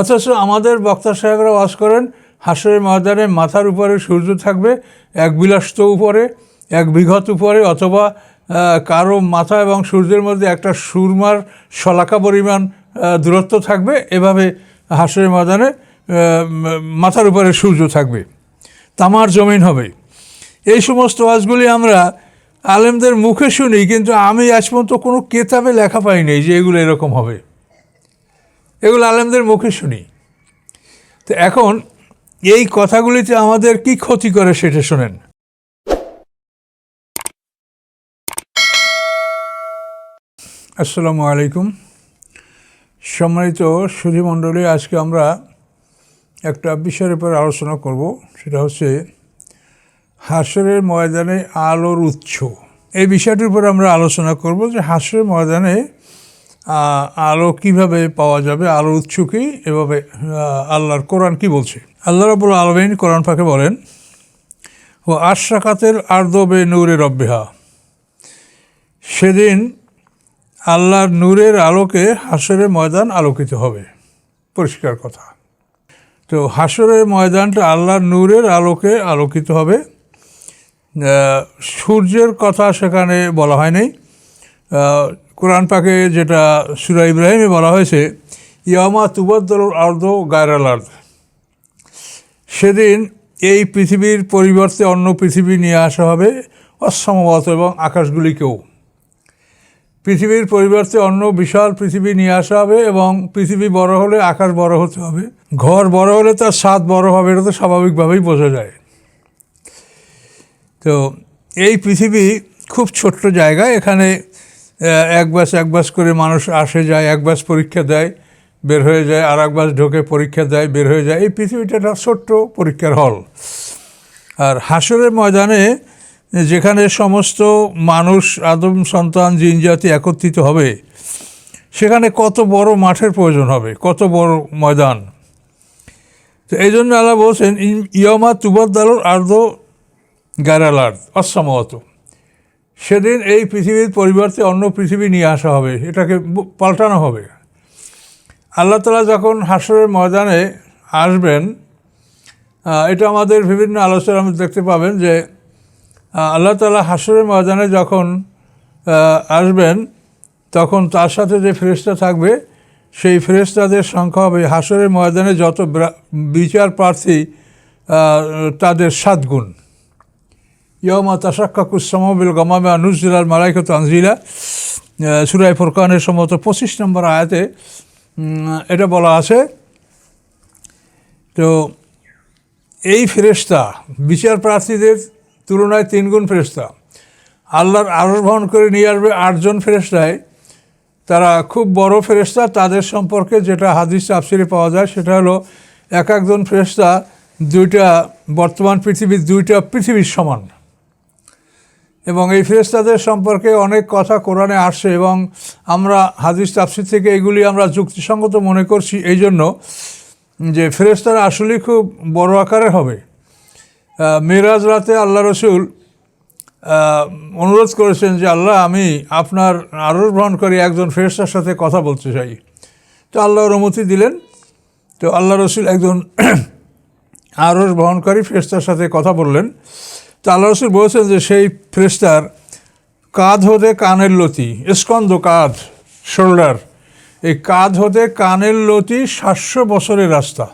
অথচ আমাদের বক্তা সাহেবরা ওয়াজ করেন, হাসরের ময়দানে মাথার উপরে সূর্য থাকবে, এক বিলাস্ত উপরে, এক বিঘত উপরে, অথবা কারও মাথা এবং সূর্যের মধ্যে একটা সুরমার শলাকা পরিমাণ দূরত্ব থাকবে, এভাবে হাসরের ময়দানে মাথার উপরে সূর্য থাকবে। তামার জমিন হবে। এই সমস্ত ওয়াজগুলি আমরা আলেমদের মুখে শুনি, কিন্তু আমি আজ পর্যন্ত কোনো কেতাবে লেখা পাইনি যে এগুলো এরকম হবে। এগুলো আলেমদের মুখে শুনি। তো এখন এই কথাগুলিতে আমাদের কি ক্ষতি করে সেটা শোনেন। আসসালামু আলাইকুম। সম্মানিত সুধীমণ্ডলী, আজকে আমরা একটা বিষয়ের উপর আলোচনা করব। সেটা হচ্ছে হাসরের ময়দানে আলোর উৎস। এই বিষয়টির উপর আমরা আলোচনা করব যে হাসরের ময়দানে আলো কীভাবে পাওয়া যাবে? আলোর উৎস কি? এভাবে আল্লাহর কোরআন কি বলছে? আল্লাহ রবুল আলমিন কোরআন পাকে বলেন, ও আশরাকাতের আর্দবে নূরে রব্বেহা। সেদিন আল্লাহর নূরের আলোকে হাসরের ময়দান আলোকিত হবে। পরিষ্কার কথা। তো হাসরের ময়দানটা আল্লাহর নূরের আলোকে আলোকিত হবে। সূর্যের কথা সেখানে বলা হয়নি। কোরআন পাকে যেটা সুরা ইব্রাহিমে বলা হয়েছে ইয়ামা তুবদ্দল আর্দ গায়রাল আর্দ। সেদিন এই পৃথিবীর পরিবর্তে অন্য পৃথিবী নিয়ে আসা হবে অসম্ভবত এবং আকাশগুলিকেও। পৃথিবীর পরিবর্তে অন্য বিশাল পৃথিবী নিয়ে আসা হবে এবং পৃথিবী বড় হলে আকাশ বড় হতে হবে। ঘর বড় হলে তার স্বাদ বড় হবে, এটা তো স্বাভাবিকভাবেই বোঝা যায়। তো এই পৃথিবী খুব ছোট্ট জায়গা, এখানে এক বাস এক বাস করে মানুষ আসে, যায়, এক বাস পরীক্ষা দেয়, বের হয়ে যায় আর এক বাস ঢোকে, পরীক্ষা দেয়, বের হয়ে যায়। এই পৃথিবীটা একটা ছোট্ট পরীক্ষার হল। আর হাসরের ময়দানে যেখানে সমস্ত মানুষ, আদম, সন্তান জিনজাতি একত্রিত হবে, সেখানে কত বড় মাঠের প্রয়োজন হবে, কত বড় ময়দান। তো এই জন্য আল্লাহ বলছেন ইয়মা তুবদ্দালুর আর্দ গারালার অসম্ভবত সেদিন এই পৃথিবীর পরিবর্তে অন্য পৃথিবী নিয়ে আসা হবে, এটাকে পাল্টানো হবে। আল্লাহ তালা যখন হাসরের ময়দানে আসবেন এটা আমাদের বিভিন্ন আলোচনা মধ্যে দেখতে পাবেন যে আল্লাহ তালা হাসরের ময়দানে যখন আসবেন, তখন তার সাথে যে ফেরেশতা থাকবে, সেই ফেরেশতাদের সংখ্যা হবে হাসরের ময়দানে যত বিচার প্রার্থী তাদের সাত গুণ। ইয়মা তাসাক্কাকুসমাবিল গমামা নুজিলাল মালাইকত আনজিলা। সুরাই ফোরকানের সম্ভবত পঁচিশ নম্বর আয়াতে এটা বলা আছে। তো এই ফেরেশতা, বিচার প্রার্থীদের তুলনায় তিনগুণ ফেরেশতা। আল্লাহর আরোহণ করে নিয়ে আসবে আটজন ফেরেস্তায় তারা খুব বড় ফেরেশতা, তাদের সম্পর্কে যেটা হাদিস তাফসিরে পাওয়া যায়, সেটা হলো এক একজন ফেরেশতা দুইটা বর্তমান পৃথিবীর দুইটা পৃথিবীর সমান। এবং এই ফেরেশতাদের সম্পর্কে অনেক কথা কোরআনে আসছে এবং আমরা হাদিস তাফসির থেকে এগুলি আমরা যুক্তিসঙ্গত মনে করছি এই জন্য যে ফেরেশতারা আসলেই খুব বড় আকারের হবে। মেরাজ রাতে আল্লাহ রসুল অনুরোধ করেছেন যে, আল্লাহ, আমি আপনার গ্রহণ করে, একজন ফেরেশতার সাথে কথা বলতে চাই। তো আল্লাহ অনুমতি দিলেন। তো আল্লাহ রসুল একজন আরস বহনকারী ফেরেশতার সাথে কথা বললেন। তো আল্লাহ রসুল বলেছেন যে সেই ফেরেশতার কাঁধ হতে কানের লতি স্কন্দ কাঁধ, শোল্ডার, এই কাঁধ হতে কানের লতি সাতশো বছরের রাস্তা।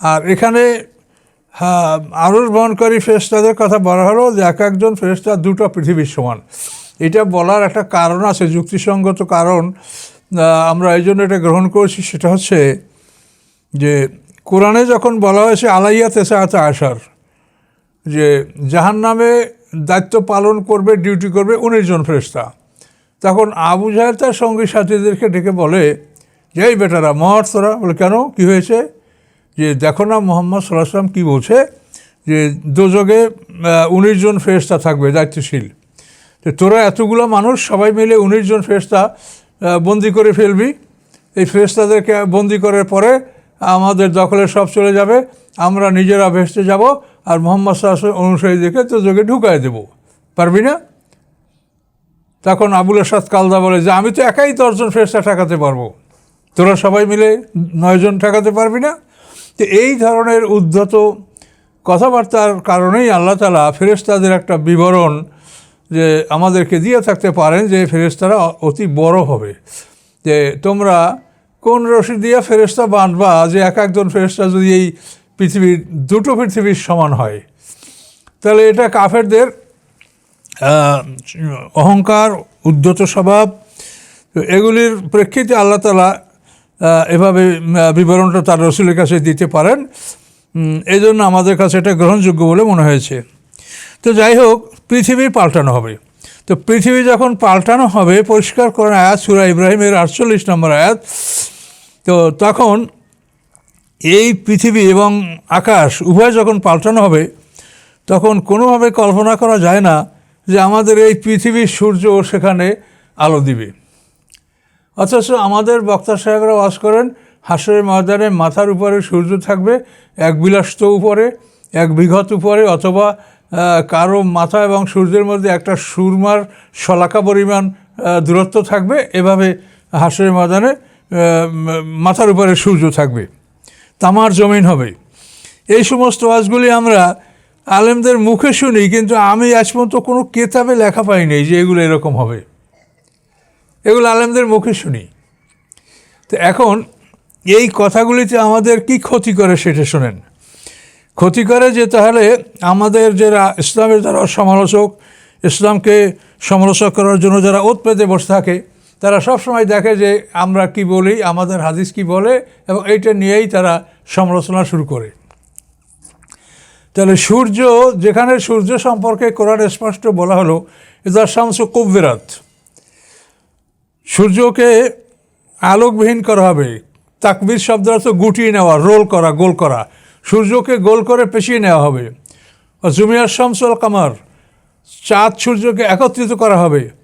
আর এখানে হ্যাঁ আরস বহনকারী ফেরেশতাদের কথা বলা হলো যে এক একজন ফেরেশতা দুটো পৃথিবীর সমান। এটা বলার একটা কারণ আছে, যুক্তিসঙ্গত কারণ। আমরা এই জন্য এটা গ্রহণ করেছি, সেটা হচ্ছে যে কোরআনে যখন বলা হয়েছে, আলাইয়া তেসাতে আসার যে জাহান নামে দায়িত্ব পালন করবে, ডিউটি করবে উনিশ জন ফেরেশতা। তখন আবু জাহেল তার সঙ্গী সাথীদেরকে ডেকে বলে, যে এই বেটারা মহর তোরা। বলে, কেন? কি হয়েছে? যে, দেখো না মোহাম্মদ সাল্লাহ সাল্লাম কী বলছে? যে, দোজগে উনিশ জন ফেরেশতা থাকবে, দায়িত্বশীল। তো তোরা এতগুলো মানুষ সবাই মিলে উনিশ জন ফেরেশতা বন্দি করে ফেলবি। এই ফেরেশতাদেরকে বন্দি করার পরে আমাদের দখলে সব চলে যাবে। আমরা নিজেরা ভেসতে যাব। আর মোহাম্মদ অনুসারীদেরকে তো যোগে ঢুকায় দেব। পারবি না? তখন আবুল আসাদ কালদা বলে, যে আমি তো একাই দশজন ফেরেশতা ঠেকাতে পারব। তোরা সবাই মিলে নয়জন ঠেকাতে পারবি না? তো এই ধরনের উদ্ধত কথাবার্তার কারণেই আল্লাহ তালা ফেরেশতাদের একটা বিবরণ যে আমাদেরকে দিয়ে থাকতে পারেন যে ফেরেশতারা অতি বড় হবে। যে তোমরা কোন রশি দিয়ে ফেরেশতা বাঁধবা যে এক একজন ফেরেশতা যদি এই পৃথিবীর, দুটো পৃথিবীর সমান হয়। তাহলে এটা কাফেরদের অহংকার উদ্যত স্বভাব, এগুলির প্রেক্ষিতে আল্লাহ তালা এভাবে বিবরণটা তার রসুলের কাছে দিতে পারেন। এই জন্য আমাদের কাছে এটা গ্রহণযোগ্য বলে মনে হয়েছে। তো যাই হোক, পৃথিবী পাল্টানো হবে। তো পৃথিবী যখন পাল্টানো হবে, পরিষ্কার করেন আয়াত, সুরা ইব্রাহিমের আটচল্লিশ নম্বর আয়াত, তো তখন এই পৃথিবী এবং আকাশ উভয় যখন পাল্টানো হবে, তখন কোনোভাবে কল্পনা করা যায় না যে আমাদের এই পৃথিবীর সূর্য সেখানে আলো দিবে। অথচ আমাদের বক্তা সাহেবরা ওয়াজ করেন, হাসরের ময়দানে মাথার উপরে সূর্য থাকবে, এক বিলাস্ত উপরে, এক বিঘত উপরে, অথবা কারও মাথা এবং সূর্যের মধ্যে একটা সুরমার শলাকা পরিমাণ দূরত্ব থাকবে। এভাবে হাসরের ময়দানে মাথার উপরে সূর্য থাকবে। তামার জমিন হবে। এই সমস্ত ওয়াজগুলি আমরা আলেমদের মুখে শুনি কিন্তু আমি আজ পর্যন্ত কোনো কেতাবে লেখা পাইনি যে এগুলো এরকম হবে। এগুলো আলেমদের মুখে শুনি। তো এখন এই কথাগুলিতে আমাদের কি ক্ষতি করে সেটা শোনেন। ক্ষতি করে যে তাহলে আমাদের যারা ইসলামের যারা সমালোচক, ইসলামকে সমালোচক করার জন্য যারা ওত পেতে বসে থাকে তারা সবসময় দেখে যে আমরা কি বলি, আমাদের হাদিস কি বলে, এবং এইটা নিয়েই তারা সমালোচনা শুরু করে। তাহলে সূর্য, যেখানে সূর্য সম্পর্কে কোরআন স্পষ্ট বলা হলো ইদার শামসু কুব্বিরাত। সূর্যকে আলোকবিহীন করা হবে। তাকবির শব্দ অর্থ গুটিয়ে নেওয়া, রোল করা, গোল করা। সূর্যকে গোল করে পেছিয়ে নেওয়া হবে। জুমিয়ার শামসুল কামার। চাঁদ সূর্যকে একত্রিত করা হবে।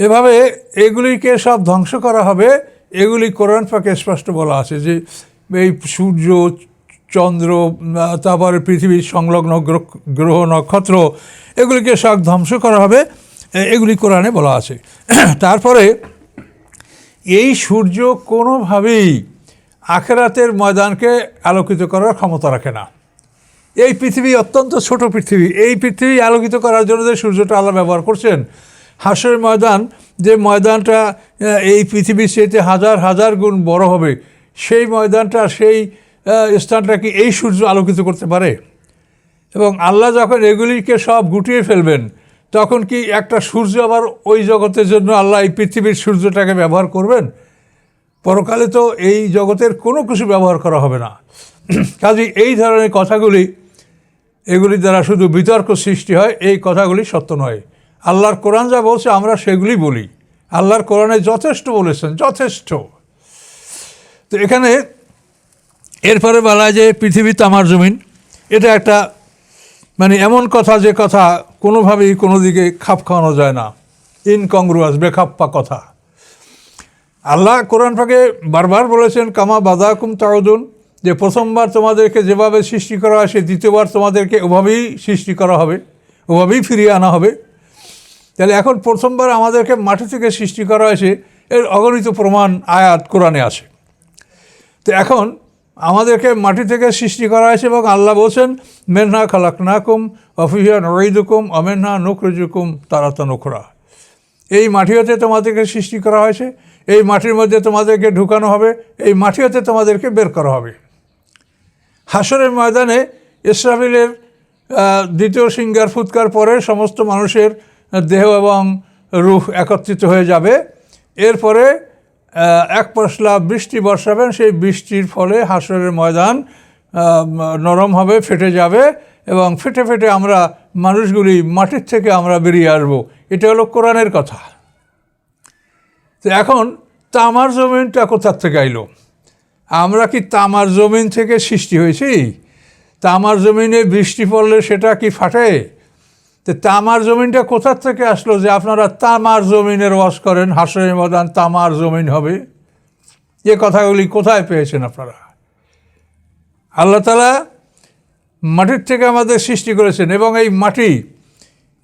এভাবে এগুলিকে সব ধ্বংস করা হবে। এগুলি কোরআন পাকে স্পষ্ট বলা আছে যে এই সূর্য, চন্দ্র, তারপরে পৃথিবীর সংলগ্ন গ্রহ- নক্ষত্র, এগুলিকে সব ধ্বংস করা হবে। এগুলি কোরআনে বলা আছে। তারপরে এই সূর্য কোনোভাবেই আখেরাতের ময়দানকে আলোকিত করার ক্ষমতা রাখে না। এই পৃথিবী অত্যন্ত ছোট পৃথিবী। এই পৃথিবী আলোকিত করার জন্য যে সূর্যটা আল্লাহ ব্যবহার করছেন হাসের ময়দান, যে ময়দানটা এই পৃথিবীর চেয়েতে হাজার হাজার গুণ বড় হবে, সেই ময়দানটা, সেই স্থানটা কি এই সূর্য আলোকিত করতে পারে? এবং আল্লাহ যখন এগুলিকে সব গুটিয়ে ফেলবেন, তখন কি একটা সূর্য আবার ওই জগতের জন্য আল্লাহ এই পৃথিবীর সূর্যটাকে ব্যবহার করবেন? পরকালে তো এই জগতের কোনো কিছু ব্যবহার করা হবে না। কাজে এই ধরনের কথাগুলি, এগুলি দ্বারা শুধু বিতর্ক সৃষ্টি হয়, এই কথাগুলি সত্য নয়। আল্লাহর কোরআন যা বলছে, আমরা সেগুলি বলি। আল্লাহর কোরআনে যথেষ্ট বলেছেন, যথেষ্ট। তো এখানে এরপরে বলা যে, পৃথিবী তামার জমিন। এটা একটা মানে এমন কথা যে কথা কোনোভাবেই কোনো দিকে খাপ খাওয়ানো যায় না। ইনকংগ্রুয়াস, বেখাপ্পা কথা। আল্লাহ কোরআন পাকে বারবার বলেছেন, কামা বাদাকুম তাউদুন, যে প্রথমবার তোমাদেরকে যেভাবে সৃষ্টি করা হয়, সে দ্বিতীয়বার তোমাদেরকে ওভাবেই সৃষ্টি করা হবে, ওভাবেই ফিরিয়ে আনা হবে। তাহলে এখন প্রথমবার আমাদেরকে মাটি থেকে সৃষ্টি করা হয়েছে, এর অগণিত প্রমাণ আয়াত কোরআনে আছে। তো এখন আমাদেরকে মাটি থেকে সৃষ্টি করা হয়েছে এবং আল্লাহ বলছেন, মেনহা খালাক নাকুম অফিহিয়া নঈদুকুম, অমেনহা রুজুকুম তারাতা নুখরা। এই মাটি হতে তোমাদেরকে সৃষ্টি করা হয়েছে, এই মাটির মধ্যে তোমাদেরকে ঢুকানো হবে, এই মাটি হতে তোমাদেরকে বের করা হবে। হাসরের ময়দানে ইসরাফিলের দ্বিতীয় সিঙ্গার ফুৎকার পরে সমস্ত মানুষের দেহ এবং রুহ একত্রিত হয়ে যাবে। এরপরে এক পশলা বৃষ্টি বর্ষাবেন, সেই বৃষ্টির ফলে হাসরের ময়দান নরম হবে, ফেটে যাবে এবং ফেটে ফেটে আমরা মানুষগুলি মাটির থেকে আমরা বেরিয়ে আসব। এটা হলো কোরআনের কথা। তো এখন তামার জমিনটা কোথার থেকে আইলো? আমরা কি তামার জমিন থেকে সৃষ্টি হয়েছি? তামার জমিনে বৃষ্টি পড়লে সেটা কি ফাটে? তো তামার জমিনটা কোথার থেকে আসলো যে আপনারা তামার জমিনের ওয়াশ করেন? হাসরের মদান তামার জমিন হবে। এ কথাগুলি কোথায় পেয়েছেন আপনারা? আল্লাহ তালা মাটির থেকে আমাদের সৃষ্টি করেছেন এবং এই মাটি,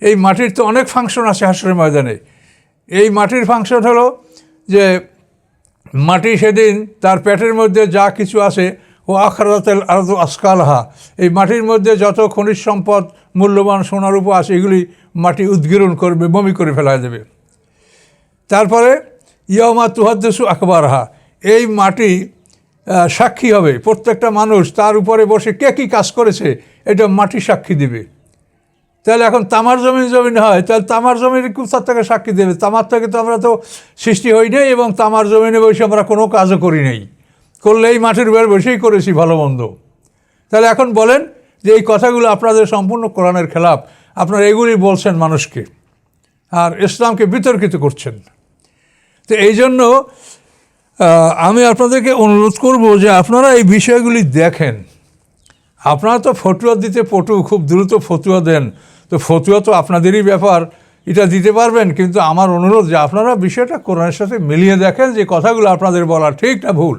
এই মাটির তো অনেক ফাংশন আছে হাসরের ময়দানে। এই মাটির ফাংশন হলো যে মাটি সেদিন তার পেটের মধ্যে যা কিছু আছে ও আখরাতেল আরদ আসকালহা। এই মাটির মধ্যে যত খনিজ সম্পদ, মূল্যবান সোনারূপ আছে এগুলি মাটি উদ্গীরণ করবে, বমি করে ফেলা দেবে। তারপরে ইয়মা তুহাদ্দেসু আকবরহা। এই মাটি সাক্ষী হবে। প্রত্যেকটা মানুষ তার উপরে বসে কে কী কাজ করেছে, এটা মাটি সাক্ষী দিবে। তাহলে এখন তামার জমিন জমিন হয়, তাহলে তামার জমিন কোথার থেকে সাক্ষী দেবে। তামার থেকে তো আমরা তো সৃষ্টি হই নাই এবং তামার জমিনে বসে আমরা কোনো কাজও করি নাই। করলে এই মাটির উপর বসেই করেছি ভালো মন্দ। তাহলে এখন বলেন যে এই কথাগুলো আপনাদের সম্পূর্ণ কোরআনের খেলাপ। আপনারা এগুলি বলছেন মানুষকে। আর ইসলামকে বিতর্কিত করছেন। তো এই জন্য আমি আপনাদেরকে অনুরোধ করব যে আপনারা এই বিষয়গুলি দেখেন। আপনারা তো ফতুয়া দিতে পটু, খুব দ্রুত ফতুয়া দেন। তো ফতুয়া তো আপনাদেরই ব্যাপার, এটা দিতে পারবেন। কিন্তু আমার অনুরোধ যে আপনারা বিষয়টা কোরআনের সাথে মিলিয়ে দেখেন যে কথাগুলো আপনাদের বলা ঠিক না ভুল।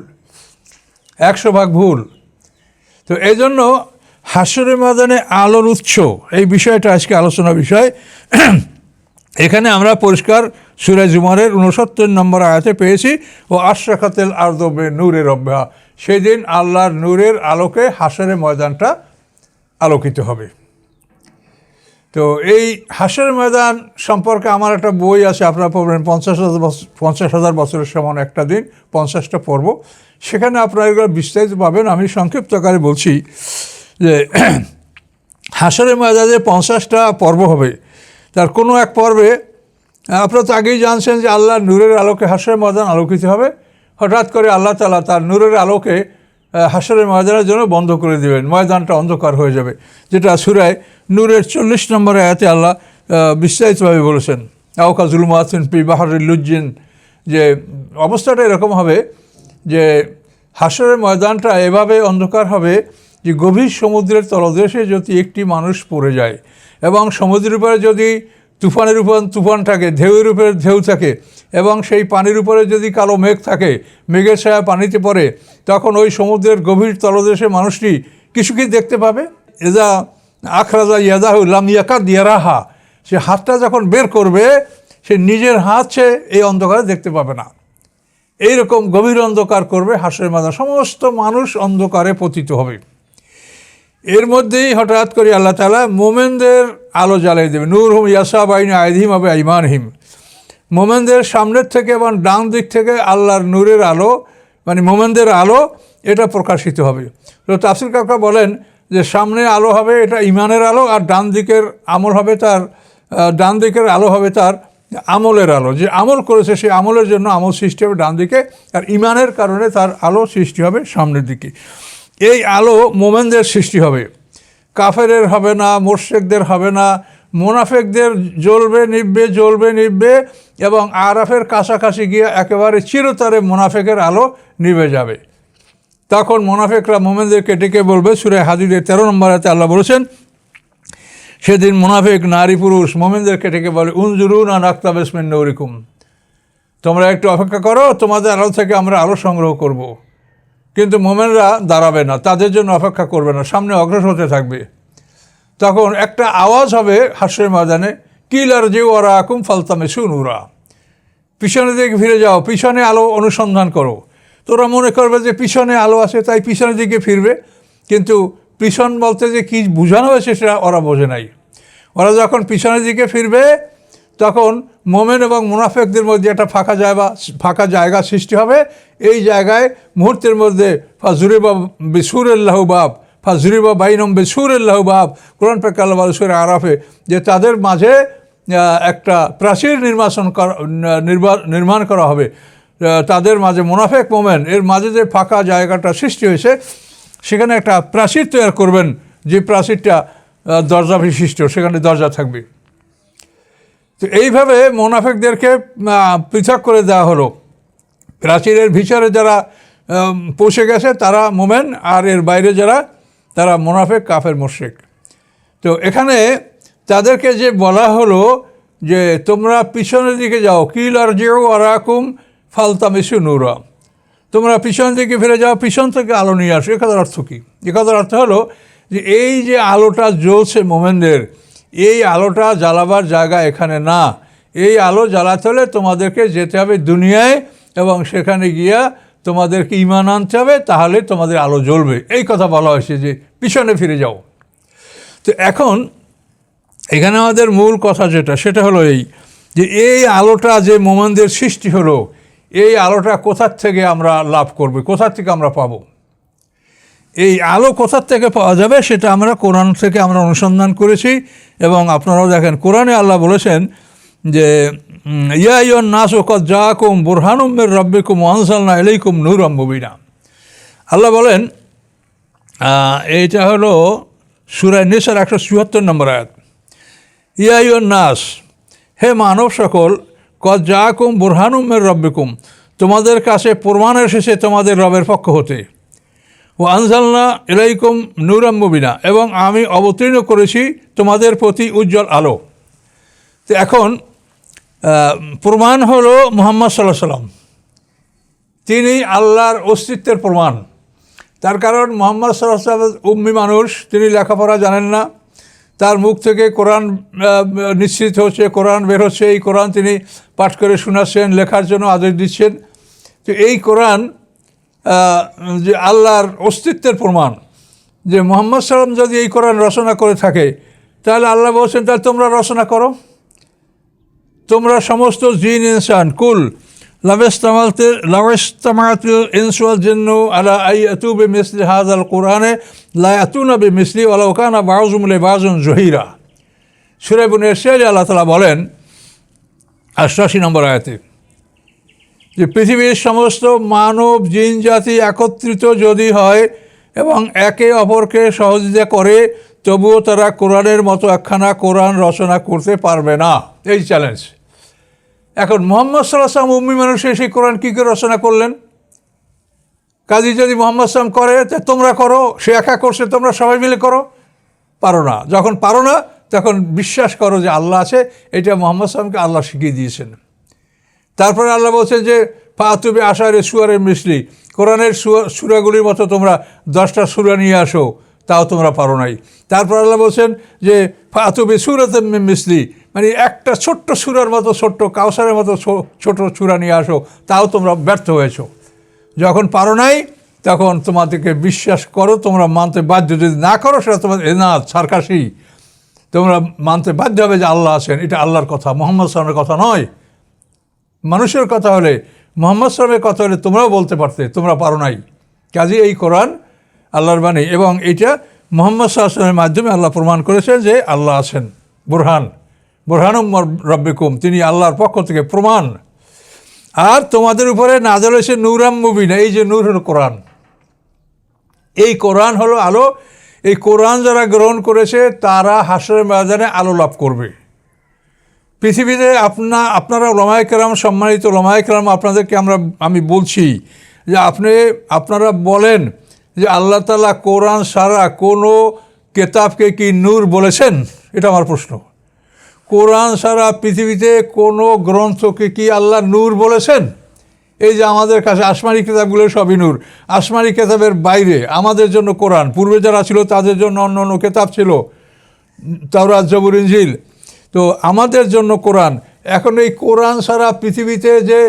একশো ভাগ ভুল। তো এই জন্য হাসরে ময়দানে আলোর উৎস, এই বিষয়টা আজকে আলোচনা বিষয়। এখানে আমরা পরিষ্কার সুরাজ জুমারের উনসত্তর নম্বর আয়াতে পেয়েছি, ও আশরাকাতেল আর্দবে নূরের অভ্যা সেই দিন আল্লাহর নূরের আলোকে হাসরে ময়দানটা আলোকিত হবে। তো এই হাসের ময়দান সম্পর্কে আমার একটা বই আছে, আপনারা পড়বেন পঞ্চাশ হাজার বছর পঞ্চাশ হাজার বছরের সমান একটা দিন, পঞ্চাশটা পর্ব। সেখানে আপনারা এগুলো বিস্তারিত পাবেন। আমি সংক্ষিপ্ত আকারে বলছি যে হাসরের ময়দানে পঞ্চাশটা পর্ব হবে। তার কোনো এক পর্বে আপনারা তো আগেই জানছেন যে আল্লাহ নূরের আলোকে হাসরের ময়দান আলোকিত হবে। হঠাৎ করে আল্লাহ তালা তার নূরের আলোকে আহ, হাসরের ময়দানের জন্য বন্ধ করে দেবেন। ময়দানটা অন্ধকার হয়ে যাবে যেটা সুরায় নূরের চল্লিশ নম্বরে আয়াতে আল্লাহ বিস্তারিতভাবে বলেছেন। আওকা জুলমাতিন পি বাহারুল লুজ্জিন যে অবস্থাটা এরকম হবে যে হাসরের ময়দানটা এভাবে অন্ধকার হবে যে গভীর সমুদ্রের তলদেশে যদি একটি মানুষ পড়ে যায় এবং সমুদ্রের উপরে যদি তুফানের উপর তুফান থাকে, ঢেউয়ের উপরে ঢেউ থাকে এবং সেই পানির উপরে যদি কালো মেঘ থাকে, মেঘের ছায়া পানিতে পড়ে, তখন ওই সমুদ্রের গভীর তলদেশে মানুষটি কিছু কি দেখতে পাবে? এজা আখরাজা ইয়াদাহু লাম ইয়াকাদ ইয়ারাহা। সে হাতটা যখন বের করবে, সে নিজের হাত সে এই অন্ধকারে দেখতে পাবে না। এইরকম গভীর অন্ধকার করবে হাসের মাথা সমস্ত মানুষ অন্ধকারে পতিত হবে। এর মধ্যেই হঠাৎ করে আল্লাহ তালা মোমেনদের আলো জ্বালিয়ে দেবে। নূর হুম, ইয়াসা বাইন আইদিম হবে আইমান হিম মোমেনদের সামনের থেকে এবং ডান দিক থেকে আল্লাহর নূরের আলো মানে মোমেনদের আলো, এটা প্রকাশিত হবে। তো তাফসির কাকা বলেন যে সামনে আলো হবে, এটা ইমানের আলো, আর ডান দিকের আমল হবে তার ডান দিকের আলো হবে তার আমলের আলো, যে আমল করেছে সেই আমলের জন্য আমল সৃষ্টি হবে ডান দিকে, আর ইমানের কারণে তার আলো সৃষ্টি হবে সামনের দিকে। এই আলো মোমেনদের সৃষ্টি হবে। কাফেরের হবে না, মোর্শেকদের হবে না, মোনাফেকদের জ্বলবে নিববে জ্বলবে নিববে এবং আরাফের কাছাকাছি গিয়ে একেবারে চিরতরে মোনাফেকের আলো নিভে যাবে। তখন মোনাফেকরা মোমেনদেরকে ডেকে বলবে, সুরে হাজিদের তেরো নম্বরাতে আল্লাহ বলেছেন সেদিন মোনাফেক নারী পুরুষ মোমেনদেরকে ডেকে বলে উনজুরুন আর আক্তাবেসমিন নৌরিকুম। তোমরা একটু অপেক্ষা করো, তোমাদের আলো থেকে আমরা আলো সংগ্রহ করব। কিন্তু মোমেনরা দাঁড়াবে না, তাদের জন্য অপেক্ষা করবে না, সামনে অগ্রসর হতে থাকবে। তখন একটা আওয়াজ হবে হাস্যের ময়দানে কিলার যে ওরা আকুম ফালতামে সুনুরা পিছনে দিকে ফিরে যাও, পিছনে আলো অনুসন্ধান করো। তোরা মনে করবে যে পিছনে আলো আছে, তাই পিছনের দিকে ফিরবে। কিন্তু পিছন বলতে যে কী বোঝানো হয়েছে সেটা ওরা বোঝে নাই। ওরা যখন পিছনের দিকে ফিরবে, তখন মোমেন এবং মুনাফেকদের মধ্যে একটা ফাঁকা জায়গা ফাঁকা জায়গা সৃষ্টি হবে। এই জায়গায় মুহূর্তের মধ্যে ফাজুরিবা বিসুরুল্লাহ বাব, ফাজুরিবা বাইনম বিসুরুল্লাহ বাব, কোরআন পেক আল্লাহ সুরে আরাফে, যে তাদের মাঝে একটা প্রাচীর নির্বাচন করা নির্মাণ করা হবে। তাদের মাঝে মুনাফেক মোমেন, এর মাঝে যে ফাঁকা জায়গাটা সৃষ্টি হয়েছে সেখানে একটা প্রাচীর তৈরি করবেন, যে প্রাচীরটা দরজা বিশিষ্ট, সেখানে দরজা থাকবে। তো এইভাবে মোনাফেকদেরকে পৃথক করে দেওয়া হলো। প্রাচীরের ভিতরে যারা পৌঁছে গেছে, তারা মোমেন, আর এর বাইরে যারা, তারা মোনাফেক, কাফের মোশেক তো এখানে তাদেরকে যে বলা হলো যে, তোমরা পিছনের দিকে যাও, কিল আর যেও আরাকুম ফালতামিসু নুরা। তোমরা পিছন থেকে ফিরে যাও, পিছন থেকে আলো নিয়ে আসো। এ কথার অর্থ কী? এ কথার অর্থ হলো যে এই যে আলোটা জ্বলছে মোমেনদের, এই আলোটা জ্বালাবার জায়গা এখানে না। এই আলো জ্বালাতে হলে তোমাদেরকে যেতে হবে দুনিয়ায় এবং সেখানে গিয়া তোমাদেরকে ইমান আনতে হবে, তাহলে তোমাদের আলো জ্বলবে। এই কথা বলা হয়েছে যে পিছনে ফিরে যাও। তো এখন এখানে আমাদের মূল কথা যেটা, সেটা হলো এই যে এই আলোটা যে মোমানদের সৃষ্টি হলো এই আলোটা কোথার থেকে আমরা লাভ করবে? কোথার থেকে আমরা পাবো? এই আলো কোথার থেকে পাওয়া যাবে সেটা আমরা কোরআন থেকে আমরা অনুসন্ধান করেছি এবং আপনারাও দেখেন, কোরআনে আল্লাহ বলেছেন যে ইয়া নাস ওকত জাকুম বুরহানুমের রব্বিকুম ওয়ানসালনা এলাইকুম নূর মুবিনা। আল্লাহ বলেন এইটা হলো সুরায় নিসার একশো চুয়াত্তর নম্বর আয়াত। ইয়া নাস হে মানব সকল কত জাকুম বুরহানুমের রব্বিকুম। তোমাদের কাছে প্রমাণ এসেছে তোমাদের রবের পক্ষ হতে। ও আনজালনা এলাইকুম নুরাম মুবিনা। এবং আমি অবতীর্ণ করেছি তোমাদের প্রতি উজ্জ্বল আলো। তো এখন প্রমাণ হলো মোহাম্মদ সাল্লাহ সাল্লাম। তিনি আল্লাহর অস্তিত্বের প্রমাণ। তার কারণ মোহাম্মদ সাল্লাহ সাল্লাম উম্মি মানুষ, তিনি লেখাপড়া জানেন না। তার মুখ থেকে কোরআন নিশ্চিত হচ্ছে, কোরআন বের হচ্ছে, এই কোরআন তিনি পাঠ করে শোনাচ্ছেন, লেখার জন্য আদেশ দিচ্ছেন। তো এই কোরআন যে আল্লাহর অস্তিত্বের প্রমাণ, যে মোহাম্মদ সাল্লাম যদি এই কোরআন রচনা করে থাকে, তাহলে আল্লাহ বলছেন, তাহলে তোমরা রচনা করো। তোমরা সমস্ত জিন ইনসান কুল লাভেস্তামালতে লাভেস্তামাতিল ইনসুয়াল জন্য আলা আই আতু বে মিসলি হাজ আল কোরআনে লা আতুনা বে মিসলি ওলা ওকানা বাউজুমলে বাজুন জহিরা সুরেবুনের শের আল্লাহ তালা বলেন আষ্টাশি নম্বর আয়াতে, যে পৃথিবীর সমস্ত মানব জিন জাতি একত্রিত যদি হয় এবং একে অপরকে সহযোগিতা করে, তবুও তারা কোরআনের মতো একখানা কোরআন রচনা করতে পারবে না। এই চ্যালেঞ্জ এখন মোহাম্মদ সাল্লাহ সাল্লাম উম্মি মানুষ সেই কোরআন কী করে রচনা করলেন? কাজী যদি মোহাম্মদ সাল্লাম করে তোমরা করো, সে একা করছে, তোমরা সবাই মিলে করো। পারো না। যখন পারো না, তখন বিশ্বাস করো যে আল্লাহ আছে, এটা মোহাম্মদ সাল্লামকে আল্লাহ শিখিয়ে দিয়েছেন। তারপরে আল্লাহ বলছেন যে, ফাতুবে আশারে সুয়ারের মিসলি, কোরআনের সুয়া- সুরাগুলির মতো তোমরা দশটা সুরা নিয়ে আসো, তাও তোমরা পারো নাই। তারপর আল্লাহ বলছেন যে, ফাতুবে সুরাতে মিসলি মানে একটা ছোট্ট সুরার মতো, ছোট্ট কাউসারের মতো ছোট সুরা নিয়ে আসো, তাও তোমরা ব্যর্থ হয়েছো। যখন পারো নাই, তখন তোমাদেরকে বিশ্বাস করো, তোমরা মানতে বাধ্য, যদি না করো, সেটা তোমার এনাথ সার্কাসি। তোমরা মানতে বাধ্য হবে যে আল্লাহ আছেন, এটা আল্লাহর কথা, মোহাম্মদ সালামের কথা নয়। মানুষের কথা হলে, মোহাম্মদ সালামের কথা হলে তোমরাও বলতে পারতে, তোমরা পারো নাই। কাজে এই কোরআন আল্লাহর বাণী, এবং এটা মোহাম্মদ সাল্লামের মাধ্যমে আল্লাহ প্রমাণ করেছেন যে আল্লাহ আছেন, বুরহান। বুরহানুম রব্বিকুম, তিনি আল্লাহর পক্ষ থেকে প্রমাণ। আর তোমাদের উপরে নাজল হয়েছে নূরাম মুবিনা, এই যে নূর হল কোরআন। এই কোরআন হলো আলো, এই কোরআন যারা গ্রহণ করেছে, তারা হাসরের ময়দানে আলো লাভ করবে। পৃথিবীতে আপনা, আপনারা লমায় কেরাম, সম্মানিত লমায় কেরাম, আপনাদেরকে আমরা, আমি বলছি যে আপনি, আপনারা বলেন যে আল্লাহ তালা কোরআন সারা কোনো কেতাবকে কি নূর বলেছেন? এটা আমার প্রশ্ন। কোরআন সারা পৃথিবীতে কোনো গ্রন্থকে কি আল্লাহ নূর বলেছেন? এই যে আমাদের কাছে আসমানি কেতাবগুলো সবই নূর। আসমানি কেতাবের বাইরে আমাদের জন্য কোরআন। পূর্বে যারা ছিল তাদের জন্য অন্য অন্য কেতাব ছিল। তাওরাত, জবুর ইনজিল। তো আমাদের জন্য কোরআন। এখন এই কোরআন সারা পৃথিবীতে যে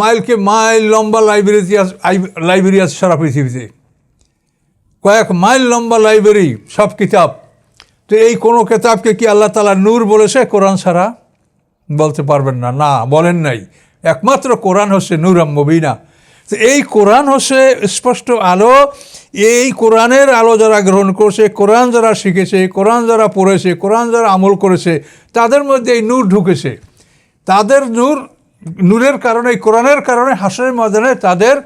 মাইলকে মাইল লম্বা লাইব্রেরি লাইব্রেরি আছে সারা পৃথিবীতে। কয়েক মাইল লম্বা লাইব্রেরি, সব কিতাব। তো এই কোনো কেতাবকে কি আল্লাহ তালা নূর বলেছে? কোরআন ছাড়া বলতে পারবেন না। না, বলেন নাই। একমাত্র কোরআন হচ্ছে নূরাম মবিনা। তো এই কোরআন হচ্ছে স্পষ্ট আলো। এই কোরআনের আলো যারা গ্রহণ করছে, কোরআন যারা শিখেছে, কোরআন যারা পড়েছে, কোরআন যারা আমল করেছে, তাদের মধ্যে এই নূর ঢুকেছে। তাদের নূর, নূরের কারণে, এই কোরআনের কারণে হাসরের ময়দানে তাদের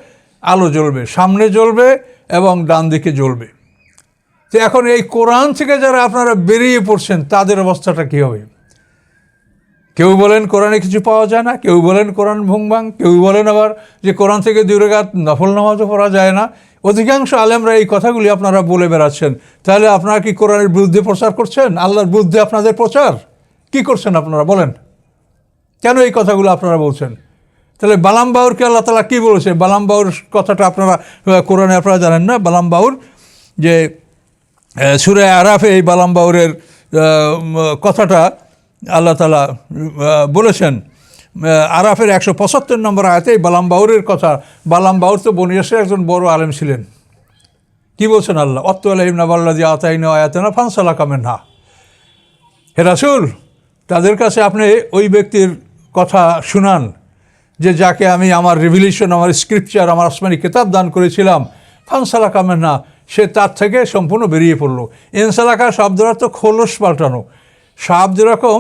আলো জ্বলবে, সামনে জ্বলবে এবং ডান দিকে জ্বলবে। তো এখন এই কোরআন থেকে যারা আপনারা বেরিয়ে পড়ছেন, তাদের অবস্থাটা কী হবে? কেউ বলেন কোরআনে কিছু পাওয়া যায় না, কেউ বলেন কোরআন ভুংবাং কেউ বলেন আবার যে কোরআন থেকে গাত নফল নামাজও পড়া যায় না। অধিকাংশ আলেমরা এই কথাগুলি আপনারা বলে বেড়াচ্ছেন। তাহলে আপনারা কি কোরআনের বিরুদ্ধে প্রচার করছেন? আল্লাহর বিরুদ্ধে আপনাদের প্রচার? কি করছেন আপনারা? বলেন। কেন এই কথাগুলো আপনারা বলছেন? তাহলে বালাম বাউরকে আল্লাহ তালা কী বলেছে? বালাম বাউর কথাটা আপনারা, কোরআনে আপনারা জানেন না। বালাম বাউর যে সুরে আরাফে এই বালাম বাউরের কথাটা আল্লাহ তালা বলেছেন। আরাফের একশো পঁচাত্তর নম্বর আয়াতে এই বালাম বাউরের কথা বালাম বাউর তো বনিয়াসে একজন বড় আলেম ছিলেন। কি বলছেন আল্লাহ? অত্ত আলহিম নাবাল্লা যে আতাইন আয়াতেনা ফানসালা কামেন হা হে রাসুল, তাদের কাছে আপনি ওই ব্যক্তির কথা শুনান, যে যাকে আমি আমার রিভিলিশন আমার স্ক্রিপচার আমার আসমানি কেতাব দান করেছিলাম ফানসালা কামেন না সে তার থেকে সম্পূর্ণ বেরিয়ে পড়ল। এনসালাকা শব্দের অর্থ খোলস পাল্টানো। সাপ যেরকম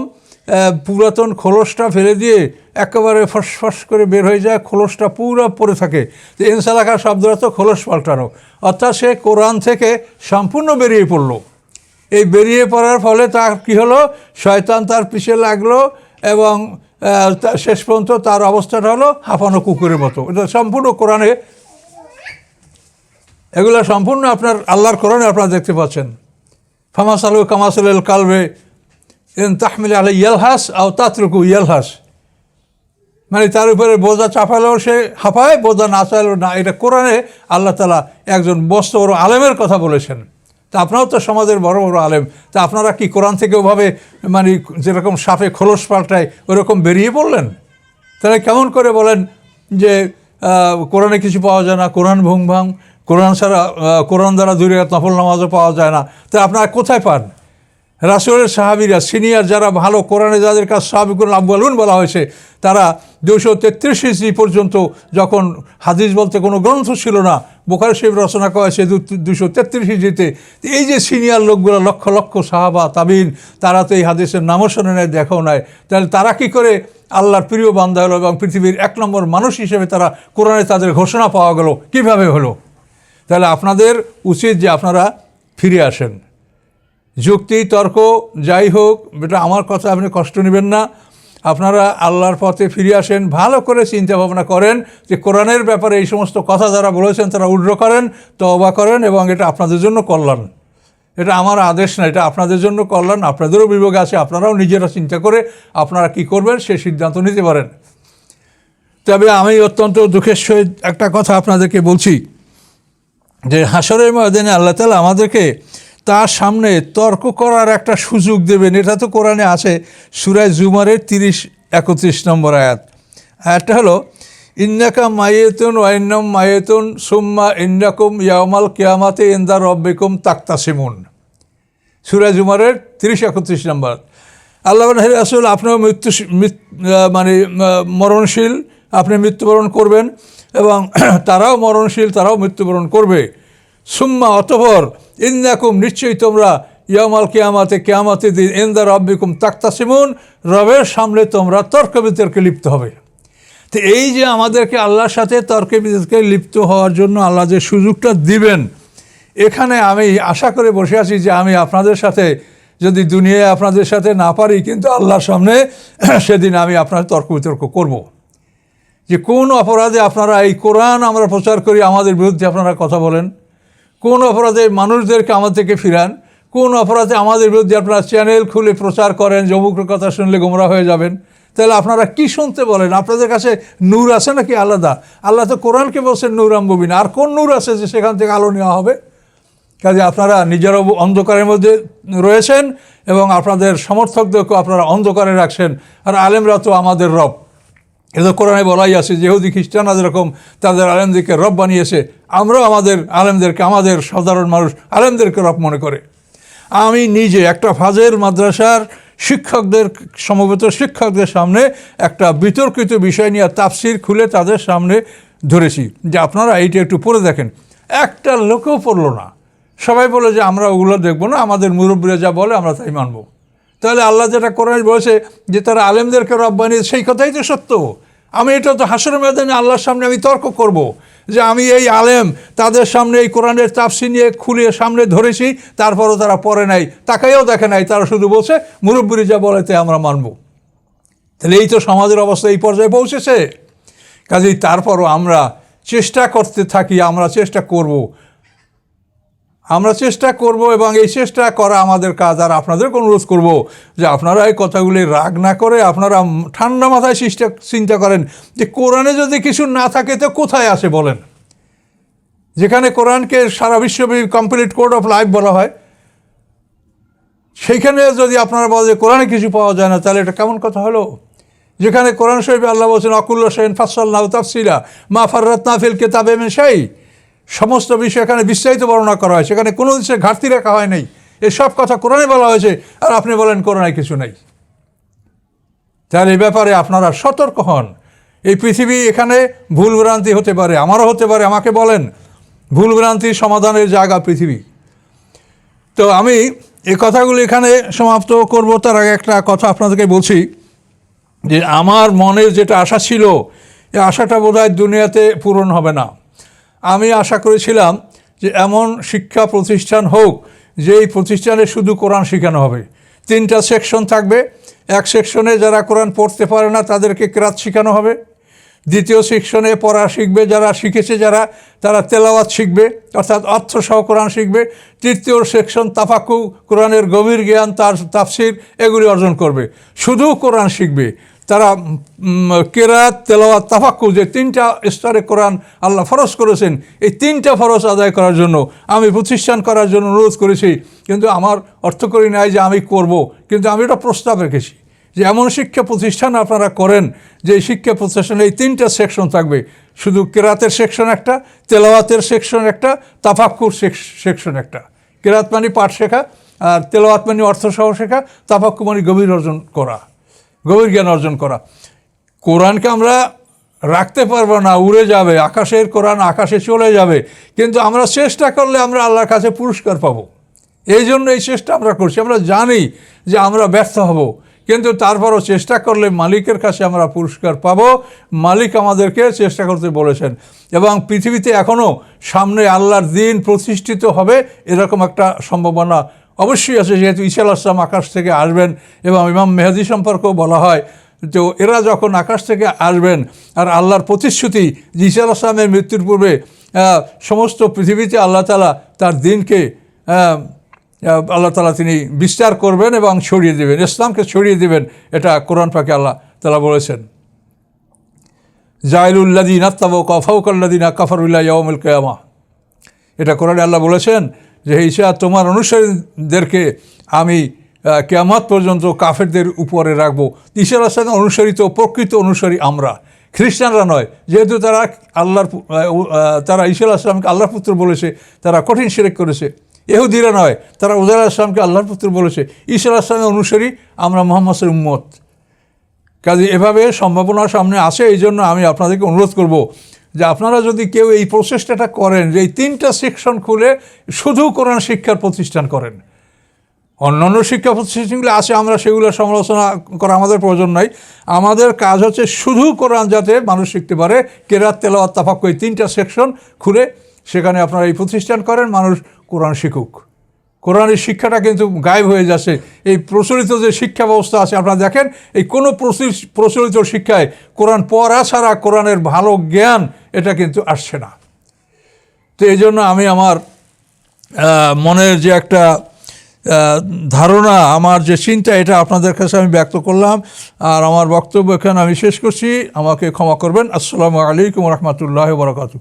পুরাতন খোলসটা ফেলে দিয়ে একেবারে ফসফস করে বের হয়ে যায়, খোলসটা পুরো পড়ে থাকে। তো এনসালাকা শব্দের অর্থ খোলস পাল্টানো। অর্থাৎ সে কোরআন থেকে সম্পূর্ণ বেরিয়ে পড়ল। এই বেরিয়ে পড়ার ফলে তার কি হলো? শয়তান তার পিছে লাগল এবং শেষ পর্যন্ত তার অবস্থাটা হলো হাঁপানো কুকুরের মতো। এটা সম্পূর্ণ কোরআনে এগুলো সম্পূর্ণ আপনার আল্লাহর কোরআনে আপনারা দেখতে পাচ্ছেন। ফামাস আলু কামাসুল কালবে তাহমিল আলাই ইয়ালহাস আও তাতরুকু ইয়ালহাস। মানে তার উপরে বোঝা চাপালেও সে হাঁপায়, বোঝা না চাইলেও না। এটা কোরআনে আল্লাহ তালা একজন বস্ত বড় আলেমের কথা বলেছেন। তা আপনারাও তো সমাজের বড় বড় আলেম। তা আপনারা কি কোরআন থেকে ওভাবে মানে যেরকম সাপে খোলস পাল্টায়, ওরকম বেরিয়ে পড়লেন? তাহলে কেমন করে বলেন যে কোরআনে কিছু পাওয়া যায় না, কোরআন ভুং ভাং কোরআন ছাড়া কোরআন দ্বারা দূরে নফল নামাজও পাওয়া যায় না। তা আপনারা কোথায় পান? রাসুলের সাহাবিরা, সিনিয়র যারা ভালো কোরআনে যাদের কাজ সাহাবিকুল আব্বালুন বলা হয়েছে, তারা দুশো তেত্রিশ ইসি পর্যন্ত যখন হাদিস বলতে কোনো গ্রন্থ ছিল না, বোখার শিব রচনা করা হয়েছে দুশো তেত্রিশ ইসিতে এই যে সিনিয়র লোকগুলো, লক্ষ লক্ষ সাহাবা, তাবিন, তারা তো এই হাদিসের নামও শোনে নেয় দেখাও নেয় তাহলে তারা কি করে? আল্লাহর প্রিয় বান্ধা হলো এবং পৃথিবীর এক নম্বর মানুষ হিসেবে তারা কোরআনে তাদের ঘোষণা পাওয়া গেল। কীভাবে হলো? তাহলে আপনাদের উচিত যে আপনারা ফিরে আসেন। যুক্তি, তর্ক, যাই হোক, এটা আমার কথা, আপনি কষ্ট নেবেন না। আপনারা আল্লাহর পথে ফিরে আসেন, ভালো করে চিন্তা ভাবনা করেন যে কোরআনের ব্যাপারে এই সমস্ত কথা যারা বলেছেন, তারা উড্র করেন তবা করেন এবং এটা আপনাদের জন্য কল্যাণ। এটা আমার আদেশ না, এটা আপনাদের জন্য কল্যাণ, আপনাদেরও বিভাগ আছে, আপনারাও নিজেরা চিন্তা করে আপনারা কি করবেন সে সিদ্ধান্ত নিতে পারেন। তবে আমি অত্যন্ত দুঃখের সহিত একটা কথা আপনাদেরকে বলছি। যে হাসরের ময়দানে আল্লাহ তালা আমাদেরকে তার সামনে তর্ক করার একটা সুযোগ দেবেন। এটা তো কোরআনে আছে, সুরায় জুমারের তিরিশ, একত্রিশ নম্বর আয়াত। আয়াতটা হলো, ইন্নাকা মায়েতুন ওয়াইন্নম মায়েতুন সুম্মা ইন্নাকুম ইয়ামাল কেয়ামাতে ইন্দা রব্বিকুম তাক্তাসিমুন। সুরাজ জুমারের তিরিশ, একত্রিশ নম্বর আল্লাহ আসল আপনিও মৃত্যু মানে মরণশীল, আপনি মৃত্যুবরণ করবেন। এবং তারাও মরণশীল, তারাও মৃত্যুবরণ করবে সুম্মা অতপর ইন্দাকুম নিশ্চয়ই তোমরা ইয়ামাল কেয়ামাতে কেয়ামাতে দিন, ইন্দা রব্বিকুম তাক্তাসিমুন, রবের সামনে তোমরা তর্ক বিতর্কে লিপ্ত হবে তো এই যে আমাদেরকে আল্লাহর সাথে তর্কে বিতর্কে লিপ্ত হওয়ার জন্য আল্লাহ যে সুযোগটা দিবেন, এখানে আমি আশা করে বসে আছি যে আমি আপনাদের সাথে, যদি দুনিয়ায় আপনাদের সাথে না পারি, কিন্তু আল্লাহর সামনে সেদিন আমি আপনার তর্ক বিতর্ক করব। যে কোন অপরাধে আপনারা এই কোরআন আমরা প্রচার করি, আমাদের বিরুদ্ধে আপনারা কথা বলেন। কোন অপরাধে মানুষদেরকে আমাদের থেকে ফিরান। কোন অপরাধে আমাদের বিরুদ্ধে আপনারা চ্যানেল খুলে প্রচার করেন, যমুকের কথা শুনলে গোমরা হয়ে যাবেন। তাহলে আপনারা কি শুনতে বলেন? আপনাদের কাছে নূর আছে নাকি আলাদা? আল্লাহ তো কোরআনকে বলছেন, নূর আম্ববিন আর কোন নূর আছে যে সেখান থেকে আলো নেওয়া হবে? কাজে আপনারা নিজেরাও অন্ধকারের মধ্যে রয়েছেন এবং আপনাদের সমর্থকদেরকেও আপনারা অন্ধকারে রাখছেন। আর আলেমরা তো আমাদের রব। এটা কোরআনে বলাই আছে যেহুদি খ্রিস্টানরা যেরকম তাদের আলেমদেরকে রব বানিয়েছে, আমরাও আমাদের আলেমদেরকে, আমাদের সাধারণ মানুষ আলেমদেরকে রব মনে করে। আমি নিজে একটা ফাজেল মাদ্রাসার শিক্ষকদের, সমবেত শিক্ষকদের সামনে একটা বিতর্কিত বিষয় নিয়ে তাফসির খুলে তাদের সামনে ধরেছি। যে আপনারা এইটা একটু পড়ে দেখেন। একটা লোকেও পড়ল না। সবাই বলে যে, আমরা ওগুলো দেখব না, আমাদের মুরব্বীরা যা বলে, আমরা তাই মানবো। তাহলে আল্লাহ যেটা কোরআন বলেছে যে তারা আলেমদেরকে রব বানিয়ে সেই কথাই তো সত্য। আমি এটা তো হাসর ময়দানে আল্লাহর সামনে আমি তর্ক করব যে আমি এই আলেম, তাদের সামনে এই কোরআনের তাপসি নিয়ে খুলে সামনে ধরেছি, তারপরও তারা পরে নাই তাকাইও দেখে নাই, তারা শুধু বলছে, মুরব্বীরা যা বলে তাই আমরা মানব। তাহলে এই তো সমাজের অবস্থা এই পর্যায়ে পৌঁছেছে। কাজেই তারপরও আমরা চেষ্টা করতে থাকি, আমরা চেষ্টা করব আমরা চেষ্টা করব এবং এই চেষ্টা করা আমাদের কাজ, আর আপনাদেরকে অনুরোধ করব যে আপনারা এই কথাগুলি রাগ না করে আপনারা ঠান্ডা মাথায় চিন্তা করেন যে কোরআনে যদি কিছু না থাকে তো কোথায় আসে বলেন? যেখানে কোরআনকে সারা বিশ্বব্যাপী কমপ্লিট কোড অফ লাইফ বলা হয় সেইখানে যদি আপনারা বলেন যে কোরআনে কিছু পাওয়া যায় না, তাহলে এটা কেমন কথা হলো? যেখানে কোরআন শরীফে আল্লাহ বলছেন, অকুল্ল সেন ফাসাল্লাহ তাফসিলা মা ফাররাত নাফিল কেতাবে মেশাই সমস্ত বিষয় এখানে বিস্তারিত বর্ণনা করা হয়। সেখানে কোনো জিনিসে ঘাটতি রাখা হয় নাই। এসব কথা কোরআনে বলা হয়েছে আর আপনি বলেন কোরআনে কিছু নেই। তাহলে এই ব্যাপারে আপনারা সতর্ক হন। এই পৃথিবী এখানে ভুল ভ্রান্তি হতে পারে, আমারও হতে পারে, আমাকে বলেন। ভুল ভ্রান্তির সমাধানের জায়গা পৃথিবী। তো আমি এই কথাগুলো এখানে সমাপ্ত করব। তার আগে একটা কথা আপনাদেরকে বলছি যে আমার মনের যেটা আশা ছিল, এই আশাটা বোধহয় দুনিয়াতে পূরণ হবে না। আমি আশা করেছিলাম যে এমন শিক্ষা প্রতিষ্ঠান হোক যে এই প্রতিষ্ঠানে শুধু কোরআন শেখানো হবে। তিনটা সেকশন থাকবে। এক সেকশনে যারা কোরআন পড়তে পারে না, তাদেরকে ক্রাত শেখানো হবে। দ্বিতীয় সেকশনে পড়া শিখবে, যারা শিখেছে যারা, তারা তেলাওয়াত শিখবে, অর্থাৎ অর্থ সহ কোরআন শিখবে। তৃতীয় সেকশন তাফাকু কোরআনের গভীর জ্ঞান, তার তাফসির, এগুলি অর্জন করবে। শুধু কোরআন শিখবে। তারা কেরাত, তেলাওয়াত তাফাক্কু যে তিনটা স্তরে কোরআন আল্লাহ ফরজ করেছেন, এই তিনটা ফরজ আদায় করার জন্য, আমি প্রতিষ্ঠান করার জন্য অনুরোধ করেছি, কিন্তু আমার অর্থ করি নাই যে আমি করব, কিন্তু আমি এটা প্রস্তাব রেখেছি যে এমন শিক্ষা প্রতিষ্ঠান আপনারা করেন, যে শিক্ষা প্রতিষ্ঠানে এই তিনটা সেকশন থাকবে, শুধু কেরাতের সেকশন একটা, তেলাওয়াতের সেকশন একটা তাফাক্কুর সেকশন একটা। কেরাত মানে পাঠ শেখা, আর তেলাওয়াত মানে অর্থ সহ শেখা তাফাক্কু মানে গভীর অর্জন করা। গভীর জ্ঞান অর্জন করা। কোরআনকে আমরা রাখতে পারব না, উড়ে যাবে, আকাশের কোরআন আকাশে চলে যাবে, কিন্তু আমরা চেষ্টা করলে আমরা আল্লাহর কাছে পুরস্কার পাবো। এই জন্য এই চেষ্টা আমরা করছি। আমরা জানি যে আমরা ব্যর্থ হব, কিন্তু তারপরও চেষ্টা করলে মালিকের কাছে আমরা পুরস্কার পাবো। মালিক আমাদেরকে চেষ্টা করতে বলেছেন। এবং পৃথিবীতে এখনও সামনে আল্লাহর দিন প্রতিষ্ঠিত হবে, এরকম একটা সম্ভাবনা অবশ্যই আছে, যেহেতু ঈশা আসলাম আকাশ থেকে আসবেন এবং ইমাম মেহাদি সম্পর্কেও বলা হয়, তো এরা যখন আকাশ থেকে আসবেন আর আল্লাহর প্রতিশ্রুতি যে ঈশা আসলামের মৃত্যুর পূর্বে সমস্ত পৃথিবীতে আল্লাহ তালা তার দিনকে আল্লাহ তালা তিনি বিস্তার করবেন এবং ছড়িয়ে দেবেন, ইসলামকে ছড়িয়ে দেবেন, এটা কোরআন পাকে আল্লাহ তালা বলেছেন। জাইলুল্লাদিন আত্মাব কফাউকাল্লাদিন কাফারুল্লাহ ইয়ামুল কেয়ামা। এটা কোরআনে আল্লাহ বলেছেন যে ঈশা তোমার অনুসারীদেরকে আমি আহ, কেয়ামত পর্যন্ত কাফেরদের উপরে রাখব। ঈশ্বর আসলাম অনুসরিত প্রকৃত অনুসারী আমরা। খ্রিস্টানরা নয়। যেহেতু তারা আল্লাহর তারা ঈশ্বর আসলামকে আল্লাহর পুত্র বলেছে তারা কঠিন শিরেক করেছে। এহুদিরা নয় তারা উদার আসলামকে আল্লাহর পুত্র বলেছে। ঈশ্বর আসলামের অনুসারী আমরা মোহাম্মদের উম্মত। কাজে এভাবে সম্ভাবনা সামনে আসে এই জন্য আমি আপনাদেরকে অনুরোধ করব যে আপনারা যদি কেউ এই প্রচেষ্টাটা করেন, যে এই তিনটা সেকশন খুলে শুধু কোরআন শিক্ষার প্রতিষ্ঠান করেন। অন্যান্য শিক্ষা প্রতিষ্ঠানগুলো আছে, আমরা সেগুলো সমালোচনা করা আমাদের প্রয়োজন নাই। আমাদের কাজ হচ্ছে শুধু কোরআন যাতে মানুষ শিখতে পারে। কেরাত, তেলাওয়াত তাফাক্কু এই তিনটা সেকশন খুলে সেখানে আপনারা এই প্রতিষ্ঠান করেন, মানুষ কোরআন শিখুক। কোরআনের শিক্ষাটা কিন্তু গায়েব হয়ে যাচ্ছে। এই প্রচলিত যে শিক্ষা ব্যবস্থা আছে, আপনারা দেখেন, এই কোনো প্রচলি- প্রচলিত শিক্ষায় কোরআন পড়া ছাড়া কোরআনের ভালো জ্ঞান এটা কিন্তু আসছে না। তো এই জন্য আমি আমার মনের যে একটা ধারণা, আমার যে চিন্তা, এটা আপনাদের কাছে আমি ব্যক্ত করলাম। আর আমার বক্তব্য এখানে আমি শেষ করছি। আমাকে ক্ষমা করবেন। আসসালামু আলাইকুম রহমতুল্লাহ বরকাতু